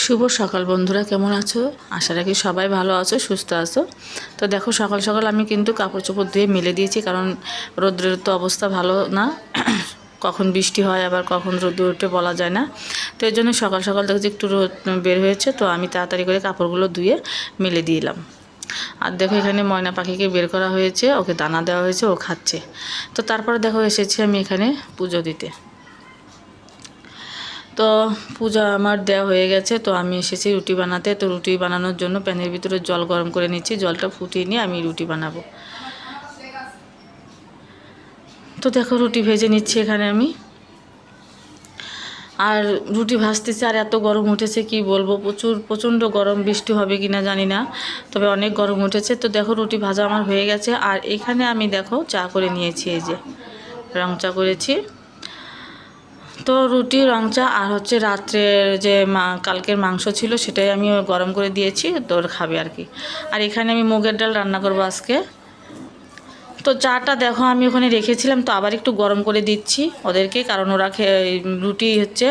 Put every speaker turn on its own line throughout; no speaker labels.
শুভ সকাল বন্ধুরা, কেমন আছো? আশা রাখি সবাই ভালো আছো, সুস্থ আছো। তো দেখো, সকাল সকাল আমি কিন্তু কাপড় চোপড় ধুয়ে মেলে দিয়েছি, কারণ রোদ্রের তো অবস্থা ভালো না। কখন বৃষ্টি হয়, আবার কখন রোদ্র উঠে বলা যায় না। তো এর জন্য সকাল সকাল দেখছি একটু রোদ বের হয়েছে, তো আমি তাড়াতাড়ি করে কাপড়গুলো ধুয়ে মেলে দিলাম। আর দেখো, এখানে ময়না পাখিকে বের করা হয়েছে, ওকে দানা দেওয়া হয়েছে, ও খাচ্ছে। তো তারপরে দেখো, এসেছি আমি এখানে পুজো দিতে। তো পূজা আমার দেওয়া হয়ে গেছে, তো আমি এসেছি রুটি বানাতে। তো রুটি বানানোর জন্য প্যানের ভিতরে জল গরম করে নিচ্ছি, জলটা ফুটিয়ে নিয়ে আমি রুটি বানাবো। তো দেখো রুটি ভেজে নিচ্ছি এখানে আমি। আর রুটি ভাজতেছে, আর এত গরম উঠেছে, কি বলব? প্রচুর, প্রচণ্ড গরম, বৃষ্টি হবে কি না জানি না, তবে অনেক গরম উঠেছে। তো দেখো রুটি ভাজা আমার হয়ে গেছে, আর এখানে আমি দেখো চা করে নিয়েছি, এই যে। রং চা করেছি। তো রুটি, রং চা আর হচ্ছে রাত্রের যে মা, কালকের মাংস ছিল সেটাই আমি গরম করে দিয়েছি, তোর খাবে আর কি। আর এখানে আমি মুগের ডাল রান্না করব আজকে। তো চাটা দেখো আমি ওখানে রেখেছিলাম, তো আবার একটু গরম করে দিচ্ছি ওদেরকে, কারণ ওরা রুটি হচ্ছে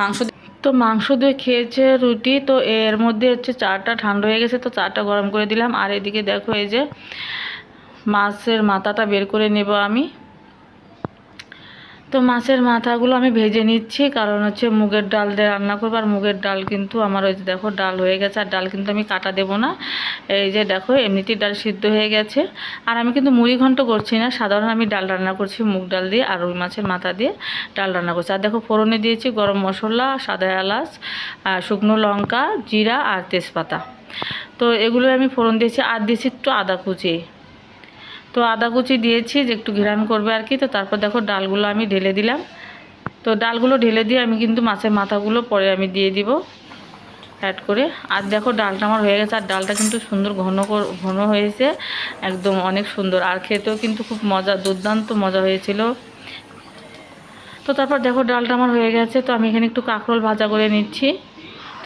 মাংস তো মাংস দিয়ে খেয়েছে রুটি, তো এর মধ্যে হচ্ছে চাটা ঠান্ডা হয়ে গেছে, তো চাটা গরম করে দিলাম। আর এদিকে দেখো এই যে মাছের মাথাটা বের করে নেব আমি। তো মাছের মাথাগুলো আমি ভেজে নিচ্ছি, কারণ হচ্ছে মুগের ডাল দিয়ে রান্না করব, আর মুগের ডাল কিন্তু আমার ওই যে দেখো ডাল হয়ে গেছে, আর ডাল কিন্তু আমি কাটা দেবো না। এই যে দেখো এমনিতেই ডাল সিদ্ধ হয়ে গেছে। আর আমি কিন্তু মুড়ি ঘন্ট করছি না, সাধারণ আমি ডাল রান্না করছি মুগ ডাল দিয়ে আর ওই মাছের মাথা দিয়ে ডাল রান্না করছি। আর দেখো ফোড়নে দিয়েছি গরম মশলা, সাদা এলাচ শুকনো লঙ্কা, জিরা আর তেজপাতা। তো এগুলো আমি ফোড়ন দিয়েছি, আর দিয়েছি একটু আদা কুচি। তো আদা কুচি দিয়েছি, যে একটু ঘেরান করবে আর কি। তো তারপর দেখো ডালগুলো আমি ঢেলে দিলাম। তো ডালগুলো ঢেলে দিয়ে আমি কিন্তু মাছের মাথাগুলো পরে আমি দিয়ে দিব অ্যাড করে। আর দেখো ডালটা আমার হয়ে গেছে, আর ডালটা কিন্তু সুন্দর ঘন ঘন হয়েছে, একদম অনেক সুন্দর। আর খেতেও কিন্তু খুব মজা, দুর্দান্ত মজা হয়েছিল। তো তারপর দেখো ডালটা আমার হয়ে গেছে, তো আমি এখানে একটু কাঁকরোল ভাজা করে নিচ্ছি।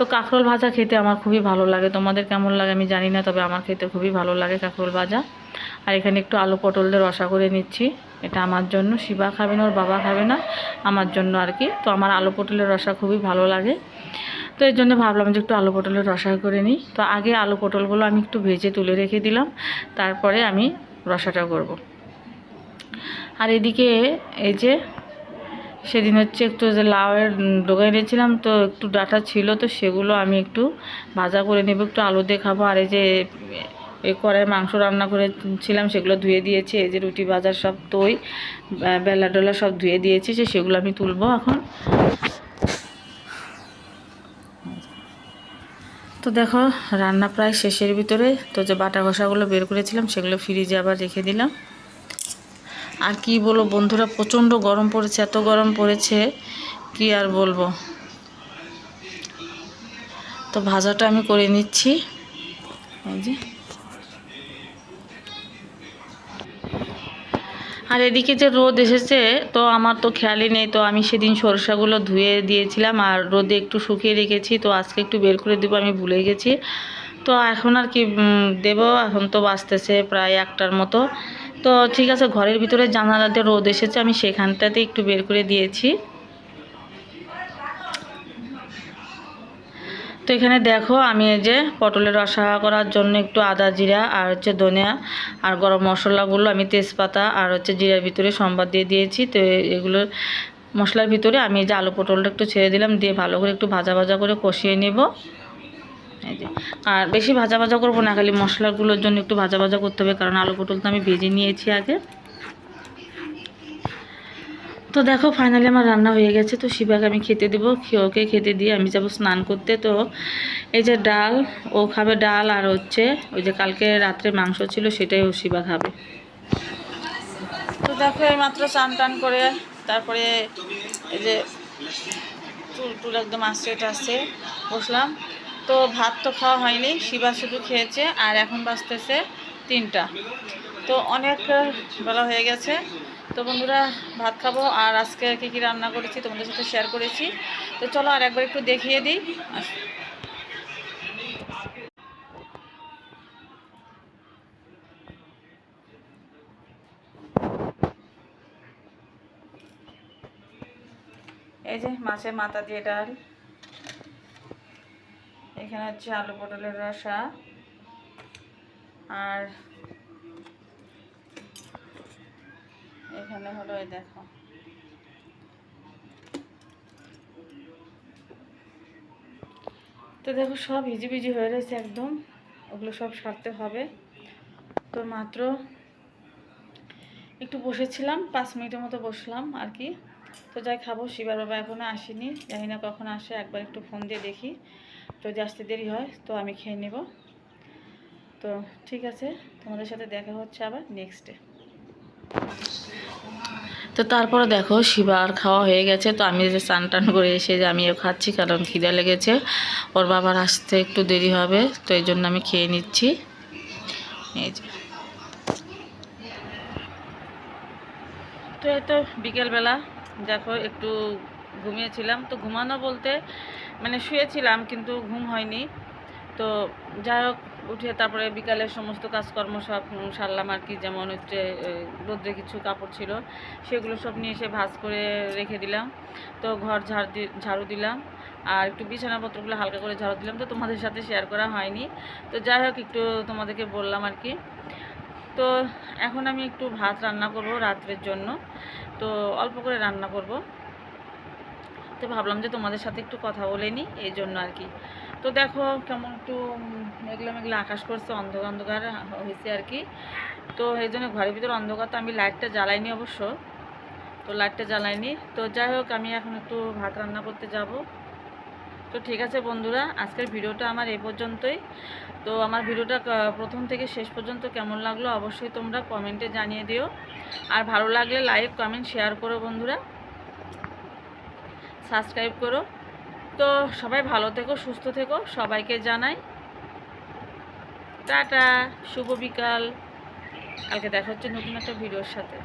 তো কাঁকরোল ভাজা খেতে আমার খুবই ভালো লাগে। তোমাদের কেমন লাগে আমি জানি না, তবে আমার খেতে খুবই ভালো লাগে কাঁকরোল ভাজা। আর এখানে একটু আলু পটল দিয়ে রসা করে নিচ্ছি। এটা আমার জন্য। শিবা খাবে না, ওর বাবা খাবে না, আমার জন্য আর কি। তো আমার আলু পটলের রসা খুবই ভালো লাগে। তো এর জন্য ভাবলাম যে একটু আলু পটলের রসা করে নিই। তো আগে আলু পটলগুলো আমি একটু ভেজে তুলে রেখে দিলাম। তারপরে আমি রসাটা করব। আর এদিকে এই যে সেদিন হচ্ছে একটু যে লাউয়ের ডোগাই এনেছিলাম, তো একটু ডাটা ছিল, তো সেগুলো আমি একটু ভাজা করে নেব, একটু আলু দিয়ে খাব। আর এই যে এই কড়াই মাংস রান্না করেছিলাম, সেগুলো ধুয়ে দিয়েছি, এই যে রুটি ভাজার সব তৈ বেলা ডোলা সব ধুয়ে দিয়েছি যে সেগুলো আমি তুলবো এখন। তো দেখো, রান্না প্রায় শেষের ভিতরে, তো যে বাটা ঘষাগুলো বের করেছিলাম, সেগুলো ফ্রিজে আবার রেখে দিলাম। আর কি বলব বন্ধুরা, প্রচণ্ড গরম পড়েছে, এত গরম পড়েছে, কি আর বলব। তো ভাজাটা আমি করে নিচ্ছি। আর এদিকে যে রোদ এসেছে, তো আমার তো খেয়ালই নেই, তো আমি সেদিন সরষাগুলো ধুয়ে দিয়েছিলাম, আর রোদে একটু শুকিয়ে রেখেছি, তো আজকে একটু বের করে দেবো, আমি ভুলে গেছি। তো এখন আর কি দেবো, এখন তো বাঁচতেছে প্রায় একটার মতো। তো ঠিক আছে, ঘরের ভিতরে জানালাতে রোদ এসেছে, আমি সেখানটাতে একটু বের করে দিয়েছি। তো এখানে দেখো, আমি এই যে পটলের রসা করার জন্য একটু আদা জিরা আর হচ্ছে ধনিয়া আর গরম মশলাগুলো, আমি তেজপাতা আর হচ্ছে জিরার ভিতরে সম্বাদ দিয়ে দিয়েছি। তো এগুলো মশলার ভিতরে আমি এই যে আলু পটলটা একটু ছেড়ে দিলাম, দিয়ে ভালো করে একটু ভাজা ভাজা করে কষিয়ে নেব। এই যে। আর বেশি ভাজা ভাজা করব না, খালি মশলাগুলোর জন্য একটু ভাজা ভাজা করতে হবে, কারণ আলু পটল তো আমি ভেজে নিয়েছি আগে। তো দেখো ফাইনালি আমার রান্না হয়ে গেছে, তো শিবাকে আমি খেতে দেবো। ওকে খেতে দিয়ে আমি যাব স্নান করতে। তো এই যে ডাল, ও খাবে ডাল, আর হচ্ছে ওই যে কালকে রাত্রে মাংস ছিল, সেটাই ও শিবা খাবে। তো দেখো এই মাত্র চান টান করে তারপরে এই যে চুল টুল একদম আসছে টাসছে বসলাম। তো ভাত তো খাওয়া হয়নি, শিবা শুধু খেয়েছে আর এখন বাঁচতেছে তিনটা। তো অনেক বেলা হয়ে গেছে। তো বন্ধুরা, ভাত খাব আর আজকে কী কী রান্না করেছি তোমাদের সাথে শেয়ার করেছি। তো চলো আর একবার একটু দেখিয়ে দিই। এই যে মাছের মাথা দিয়ে ডাল। এখানে হচ্ছে আলু পটলের রসা। আর এখানে হলো এই দেখো। তো দেখো সব ভিজি হয়ে রয়েছে একদম। ওগুলো সব সারতে হবে। তো মাত্র একটু বসেছিলাম, পাঁচ মিনিটের মতো বসলাম আর কি। তো যাই খাব, শিবার বাবা এখনও আসেনি। জানি না কখন আসে, একবার একটু ফোন দিয়ে দেখি। যদি আসতে দেরি হয়, তো আমি খেয়ে নেব। তো ঠিক আছে, তোমাদের সাথে দেখা হচ্ছে আবার নেক্সটে তো তারপরে দেখো শিবার খাওয়া হয়ে গেছে। তো আমি যে স্নান টান করে এসে যে আমিও খাচ্ছি, কারণ খিদে লেগেছে। ওর বাবার আসতে একটু দেরি হবে, তো এই জন্য আমি খেয়ে নিচ্ছি। এই যে। তো এই তো বিকেলবেলা, দেখো একটু ঘুমিয়েছিলাম। তো ঘুমানো বলতে মানে শুয়েছিলাম কিন্তু ঘুম হয়নি। তো যাই হোক, উঠে তারপরে বিকালের সমস্ত কাজকর্ম সব সারলাম আর কি, যেমন হচ্ছে রোদ্রে কিছু কাপড় ছিল, সেগুলো সব নিয়ে এসে ভাঁজ করে রেখে দিলাম। তো ঘর ঝাড় ঝাড়ু দিলাম। আর একটু বিছানাপত্রগুলো হালকা করে ঝাড়ু দিলাম, তো তোমাদের সাথে শেয়ার করা হয়নি। তো যাই হোক, একটু তোমাদেরকে বললাম আর কি। তো এখন আমি একটু ভাত রান্না করব রাত্রের জন্য। তো অল্প করে রান্না করব। তো ভাবলাম যে তোমাদের সাথে একটু কথা বলে নিই, এই জন্য আর কি। তো দেখো কেমন একটু মেঘলা মেঘলা আকাশ করছে, অন্ধকার অন্ধকার হয়েছে আর কি। তো এই জন্য ঘরের ভিতরে অন্ধকার তো আমি লাইটটা জ্বালাইনি অবশ্য। তো লাইটটা জ্বালাইনি। তো যাই হোক, আমি এখন একটু ভাত রান্না করতে যাব। তো ঠিক আছে বন্ধুরা, আজকের ভিডিওটা আমার এই পর্যন্তই। তো আমার ভিডিওটা প্রথম থেকে শেষ পর্যন্ত কেমন লাগল অবশ্যই তোমরা কমেন্টে জানিয়ে দিও। আর ভালো লাগলে লাইক কমেন্ট শেয়ার করো বন্ধুরা। সাবস্ক্রাইব করো। তো সবাই ভালো থেকো, সুস্থ থেকো, সবাইকে জানাই। টাটা, শুভ বিকাল। কালকে দেখা হচ্ছে নতুন একটা ভিডিওর সাথে।